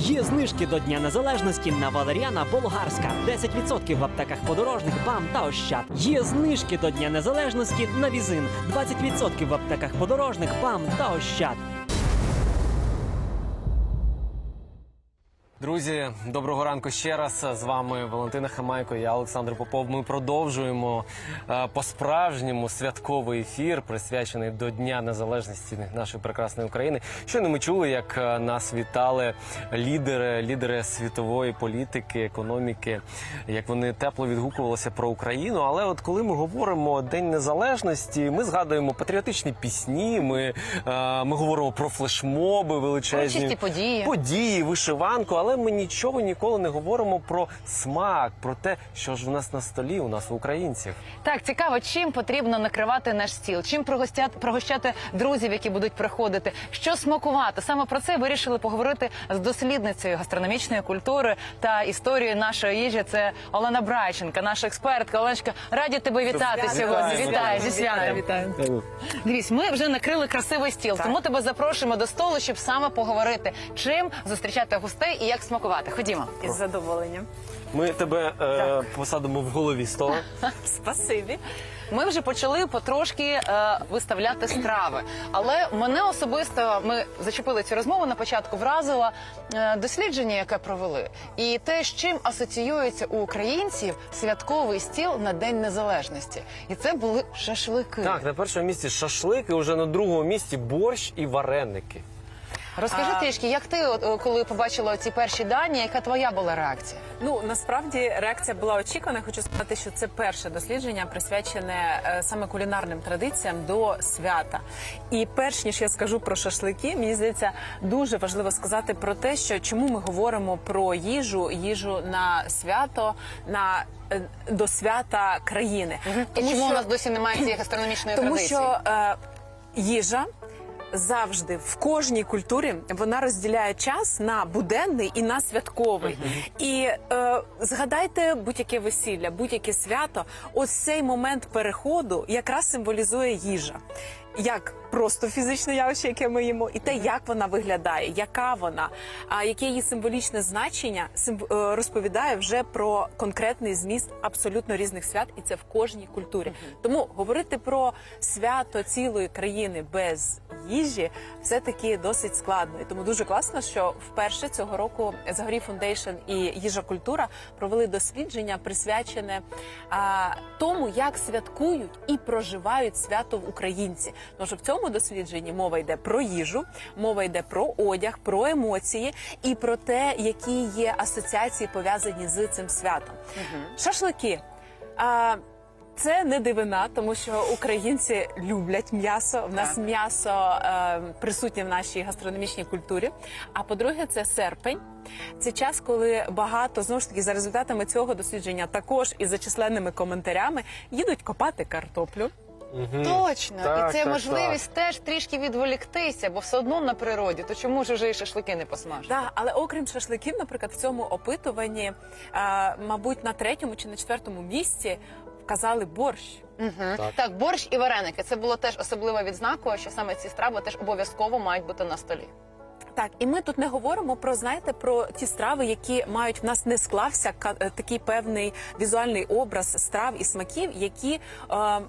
Є знижки до Дня Незалежності на Валеріана Болгарська. 10% в аптеках подорожних БАМ та Ощад. Є знижки до Дня Незалежності на Візин. 20% в аптеках подорожних БАМ та Ощад. Друзі, доброго ранку ще раз. З вами Валентина Хамайко, я Олександр Попов. Ми продовжуємо е, по-справжньому святковий ефір, присвячений до Дня Незалежності нашої прекрасної України. Щойно ми чули, як е, нас вітали лідери, лідери світової політики, економіки, як вони тепло відгукувалися про Україну. Але от коли ми говоримо День Незалежності, ми згадуємо патріотичні пісні. Ми, е, ми говоримо про флешмоби величезні події. події, вишиванку, але ми нічого ніколи не говоримо про смак, про те, що ж у нас на столі, у нас у українців. Так, цікаво, чим потрібно накривати наш стіл, чим пригостяти, пригощати друзів, які будуть приходити, що смакувати. Саме про це вирішили поговорити з дослідницею гастрономічної культури та історії нашої їжі. Це Олена Брайченка, наша експертка. Оленочка, раді тебе вітати сьогодні. Вітаю зі святом. Вітаю. Дивіться, ми вже накрили красивий стіл, тому тебе запрошуємо до столу, щоб саме поговорити, чим зустрічати гостей і як смакувати. Ходімо. Із задоволенням. Ми тебе е, посадимо в голові стола. Спасибі. Ми вже почали потрошки е, виставляти страви, але мене особисто ми зачепили цю розмову на початку. Вразило е, дослідження, яке провели, і те, з чим асоціюється у українців святковий стіл на День Незалежності, і це були шашлики. Так, на першому місці шашлики, уже на другому місці борщ і вареники. Розкажи А- трішки, як ти, коли побачила ці перші дані, яка твоя була реакція? Ну насправді реакція була очікувана. Хочу сказати, що це перше дослідження присвячене е, саме кулінарним традиціям до свята. І перш ніж я скажу про шашлики, мені здається, дуже важливо сказати про те, що чому ми говоримо про їжу, їжу на свято, на е, до свята країни. І чому у нас досі немає цієї гастрономічної Тому традиції? що е, їжа. Завжди в кожній культурі вона розділяє час на буденний і на святковий. І е, згадайте будь-яке весілля, будь-яке свято. Ось цей момент переходу якраз символізує їжа. Як просто фізичне явище, яке ми їмо, і те, як вона виглядає, яка вона, а яке її символічне значення е, розповідає вже про конкретний зміст абсолютно різних свят, і це в кожній культурі. Тому говорити про свято цілої країни без їжі все таки досить складно. І тому дуже класно, що вперше цього року Загорі Фундейшн і їжа культура провели дослідження, присвячене а, тому, як святкують і проживають свято в українці. Тому що в цьому дослідженні мова йде про їжу, мова йде про одяг, про емоції і про те, які є асоціації пов'язані з цим святом. Шашлики. А, це не дивина, тому що українці люблять м'ясо. В нас м'ясо е, присутнє в нашій гастрономічній культурі. А по-друге, це серпень. Це час, коли багато знову ж таки за результатами цього дослідження, також і за численними коментарями, їдуть копати картоплю. Точно, Так, і це так, можливість теж трішки відволіктися, бо все одно на природі. То чому ж уже і шашлики не посмажити? Да, але окрім шашликів, наприклад, в цьому опитуванні, е, мабуть, на третьому чи на четвертому місці вказали борщ. Так. так, борщ і вареники. Це було теж особливо відзнакою, що саме ці страви теж обов'язково мають бути на столі. Так, і ми тут не говоримо про знаєте про ті страви, які мають в нас не склався е, такий певний візуальний образ страв і смаків, які. Е,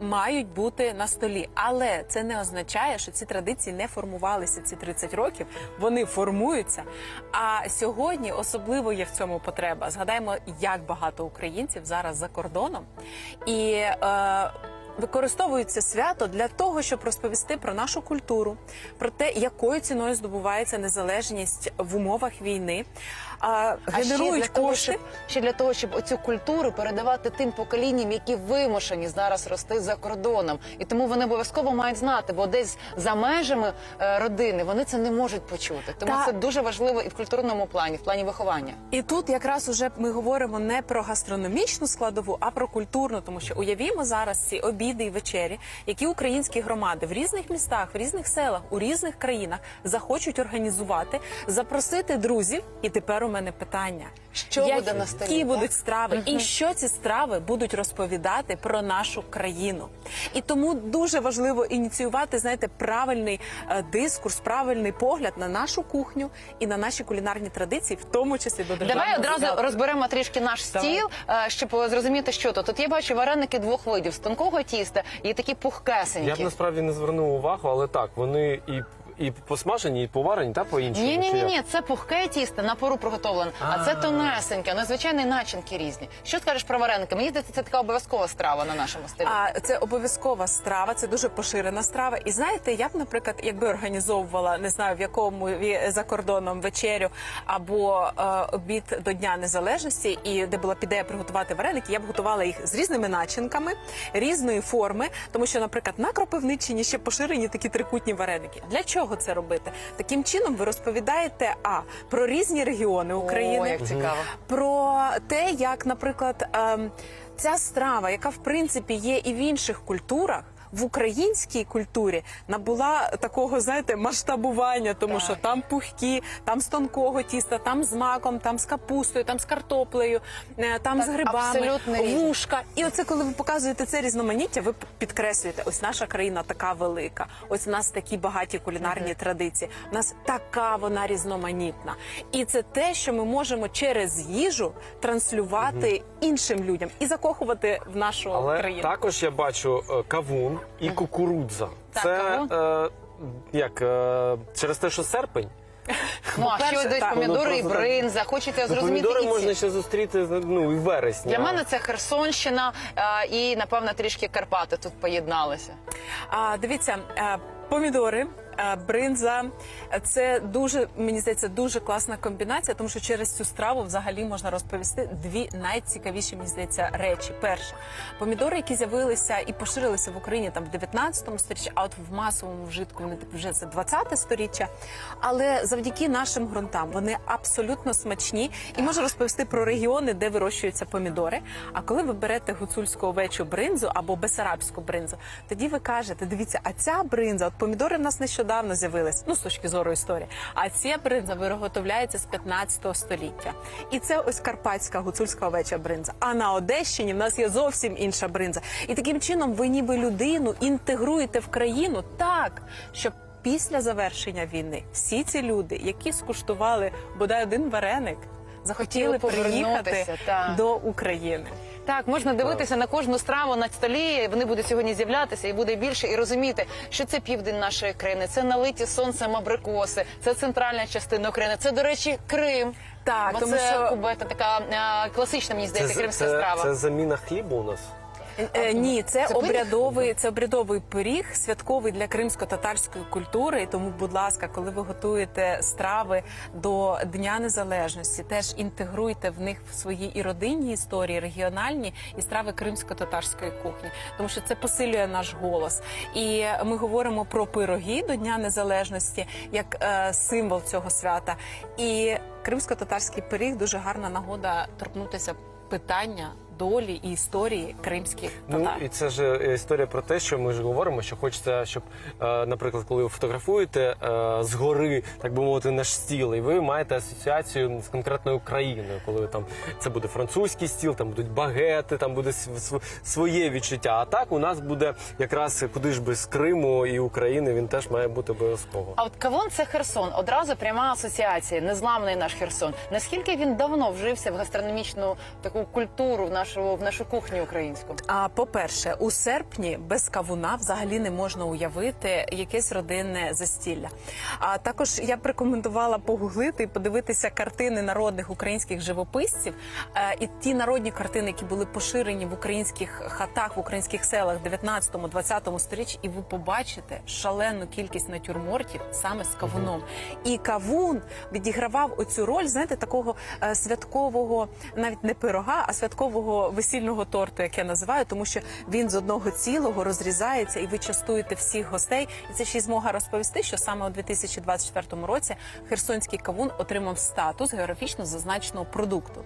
Мають бути на столі, але це не означає, що ці традиції не формувалися ці 30 років. Вони формуються. А сьогодні особливо є в цьому потреба. Згадаємо, як багато українців зараз за кордоном і е, використовують це свято для того, щоб розповісти про нашу культуру, про те, якою ціною здобувається незалежність в умовах війни, а, генерують ще для того, кошти. щоб ще для того, щоб оцю культуру передавати тим поколінням, які вимушені зараз рости за кордоном, і тому вони обов'язково мають знати, бо десь за межами е, родини вони це не можуть почути. Тому Та- це дуже важливо і в культурному плані, в плані виховання. І тут якраз уже ми говоримо не про гастрономічну складову, а про культурну, тому що уявімо зараз ці обіди. Обіди і вечері, які українські громади в різних містах, в різних селах, у різних країнах захочуть організувати, запросити друзів. І тепер у мене питання: Що які буде на столі, будуть так? страви, і що ці страви будуть розповідати про нашу країну? І тому дуже важливо ініціювати, знаєте, правильний е, дискурс, правильний погляд на нашу кухню і на наші кулінарні традиції, в тому числі до державного Давай одразу розберемо трішки наш стіл, е, щоб зрозуміти, що тут. Тут я бачу вареники двох видів з тонкого тіста і такі пухкесенькі. Я б насправді не звернув увагу, але так, вони і, і посмажені, і поварені, та по іншому. Ні, ні, ні, ні, це пухке тісто на пору приготовлене, а це А. тонесеньке, незвичайно і начинки різні. Що скажеш про вареники? Мені здається, це така обов'язкова страва на нашому столі. А це обов'язкова страва, це дуже поширена страва. І знаєте, я б, наприклад, якби організовувала не знаю в якому ві- за кордоном вечерю або е, обід до Дня Незалежності, і де була б ідея приготувати вареники, я б готувала їх з різними начинками, різної форми, тому що, наприклад, на Кропивниччині ще поширені такі трикутні вареники. Для чого це робити? Таким чином ви розповідаєте а про різні регіони України О, як цікаво. про те, як, наприклад, ем, ця страва, яка в принципі є і в інших культурах. В українській культурі набула такого, знаєте, масштабування, тому Так. що там пухкі, там з тонкого тіста, там з маком, там з капустою, там з картоплею, е, там Так, з грибами, вушка. І оце, коли ви показуєте це різноманіття, ви підкреслюєте, ось наша країна така велика, ось у нас такі багаті кулінарні традиції. У нас така вона різноманітна. І це те, що ми можемо через їжу транслювати іншим людям і закохувати в нашу Але країну. також я бачу е, кавун і кукурудза. Так, Це е, як е, через те, що серпень. Ну а по-перше, що десь так. помідори і Ну, просто бринза? Хочете Ну, зрозуміти помідори і ці? можна ще зустріти ну, і в вересні. Для а- мене це Херсонщина е, і напевно трішки Карпати тут поєдналися. А дивіться, е, помідори. Е, Бринза це дуже мені здається дуже класна комбінація, тому що через цю страву взагалі можна розповісти дві найцікавіші мені здається речі. Перше, помідори, які з'явилися і поширилися в Україні там в 19 сторіччі, а от в масовому вжитку вони типу вже це 20 сторіччя. Але завдяки нашим ґрунтам вони абсолютно смачні і можу розповісти про регіони, де вирощуються помідори. А коли ви берете гуцульську овечу бринзу або бесарабську бринзу, тоді ви кажете: дивіться, а ця бринза, от помідори в нас нещодавно з'явились, ну з точки зору історії. А ця бринза виготовляється з 15 століття. І це ось карпатська гуцульська овеча бринза. А на Одещині в нас є зовсім інша бринза. І таким чином ви ніби людину інтегруєте в країну так, щоб. Після завершення війни всі ці люди, які скуштували бодай один вареник, захотіли приїхати так. до України. Так, можна дивитися на кожну страву на столі. Вони будуть сьогодні з'являтися і буде більше, і розуміти, що це південь нашої країни, це налиті сонцем абрикоси, це центральна частина України. Це, до речі, Крим. Так, Бо тому це що- кубета така класична, мені здається, це, кримська це, страва. це заміна хлібу у нас. Е, ні, це, Це пиріг? обрядовий, це обрядовий пиріг, святковий для кримсько-татарської культури. І тому, будь ласка, коли ви готуєте страви до Дня Незалежності, теж інтегруйте в них в свої і родинні історії, регіональні і страви кримсько-татарської кухні, тому що це посилює наш голос. І ми говоримо про пироги до Дня Незалежності як е, символ цього свята. І кримсько-татарський пиріг дуже гарна нагода торкнутися питання долі і історії кримських Ну і це ж е, історія про те, що ми ж говоримо, що хочеться, щоб, е, наприклад, коли ви фотографуєте е, згори, так би мовити, наш стіл, і ви маєте асоціацію з конкретною країною, коли там це буде французький стіл, там будуть багети, там буде св- св- своє відчуття. А так у нас буде якраз куди ж без Криму і України, він теж має бути обов'язково. А от Кавон це Херсон. Одразу пряма асоціація, незламний наш Херсон. Наскільки він давно вжився в гастрономічну таку культуру в нашу в нашу кухню українську? А по-перше, у серпні без кавуна взагалі не можна уявити якесь родинне застілля. А також я б рекомендувала погуглити і подивитися картини народних українських живописців. Е, І ті народні картини, які були поширені в українських хатах, в українських селах 19-20 сторіччі, і ви побачите шалену кількість натюрмортів саме з кавуном. І кавун відігравав оцю роль, знаєте, такого е, святкового, навіть не пирога, а святкового весільного торту, як я називаю, тому що він з одного цілого розрізається, і ви частуєте всіх гостей. І це ще й змога розповісти, що саме у 2024 році херсонський кавун отримав статус географічно зазначеного продукту.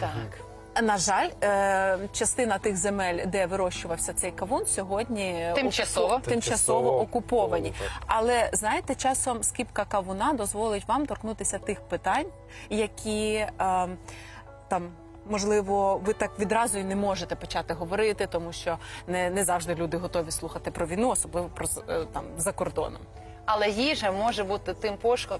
Так. На жаль, е, частина тих земель, де вирощувався цей кавун, сьогодні Тимчасово. окуп- тимчасово окуповані. Але знаєте, часом скипка кавуна дозволить вам торкнутися тих питань, які е, там. Можливо, ви так відразу і не можете почати говорити, тому що не, не завжди люди готові слухати про війну, особливо про е, там за кордоном. Але їжа може бути тим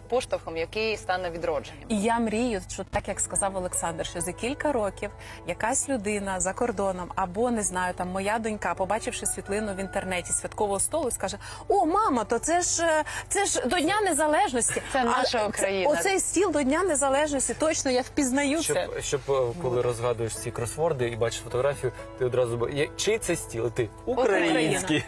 поштовхом, який стане відродженням. І я мрію, що так як сказав Олександр, що за кілька років якась людина за кордоном або не знаю, там моя донька, побачивши світлину в інтернеті святкового столу, скаже: О, мама, то це ж е, це ж до Дня Незалежності. Це наша це- Україна. Оцей стіл до Дня Незалежності. Точно я впізнаю Щоб, це. щоб е, коли розгадуєш ці кросворди і бачиш фотографію, ти одразу чий це стіл? Ти український.